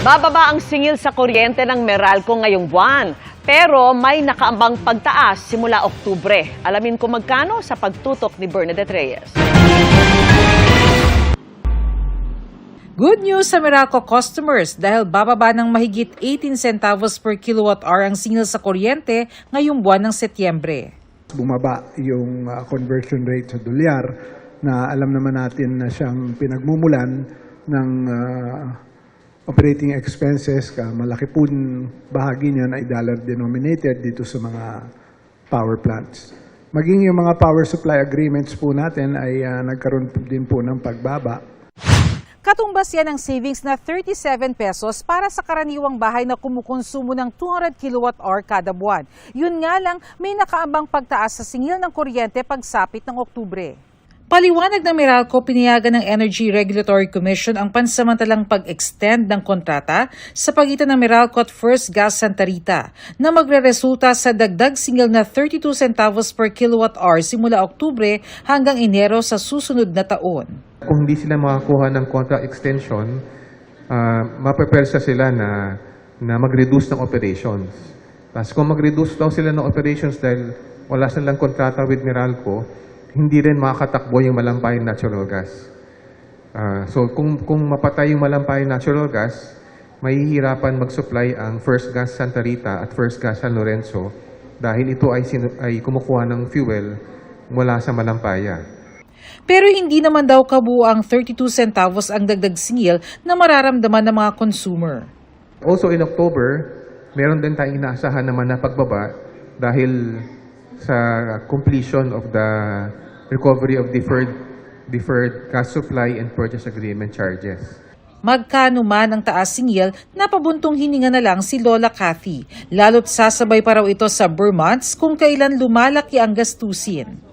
Bababa ang singil sa kuryente ng Meralco ngayong buwan. Pero may nakaambang pagtaas simula Oktubre. Alamin ko magkano sa pagtutok ni Bernadette Reyes. Good news sa Meralco customers dahil bababa ng mahigit 18 centavos per kilowatt hour ang singil sa kuryente ngayong buwan ng Setyembre. bumaba yung uh, conversion rate sa dolyar na alam naman natin na siyang pinagmumulan ng uh, operating expenses ka malaki po bahagi niyan ay dollar denominated dito sa mga power plants. Maging yung mga power supply agreements po natin ay uh, nagkaroon din po ng pagbaba. Katumbas yan ang savings na 37 pesos para sa karaniwang bahay na kumukonsumo ng 200 kilowatt hour kada buwan. Yun nga lang, may nakaambang pagtaas sa singil ng kuryente pagsapit ng Oktubre. Paliwanag ng Meralco, pinayagan ng Energy Regulatory Commission ang pansamantalang pag-extend ng kontrata sa pagitan ng Meralco at First Gas Santa Rita na magre-resulta sa dagdag singil na 32 centavos per kilowatt hour simula Oktubre hanggang Enero sa susunod na taon. Kung hindi sila makakuha ng contract extension, uh, mapapersa sila na, na mag-reduce ng operations. Tapos kung mag-reduce daw sila ng operations dahil wala silang kontrata with Meralco, hindi rin makakatakbo yung malampayang natural gas. Ah, so kung, kung mapatay yung malampayang natural gas, mahihirapan mag-supply ang First Gas Santa Rita at First Gas San Lorenzo dahil ito ay, ay kumukuha ng fuel mula sa malampaya. Pero hindi naman daw kabuo ang 32 centavos ang dagdag singil na mararamdaman ng mga consumer. Also in October, meron din tayong inaasahan naman na pagbaba dahil sa completion of the recovery of deferred deferred gas supply and purchase agreement charges. Magkano man ang taas singil, napabuntong hininga na lang si Lola Cathy. Lalo't sasabay pa raw ito sa Vermonts kung kailan lumalaki ang gastusin.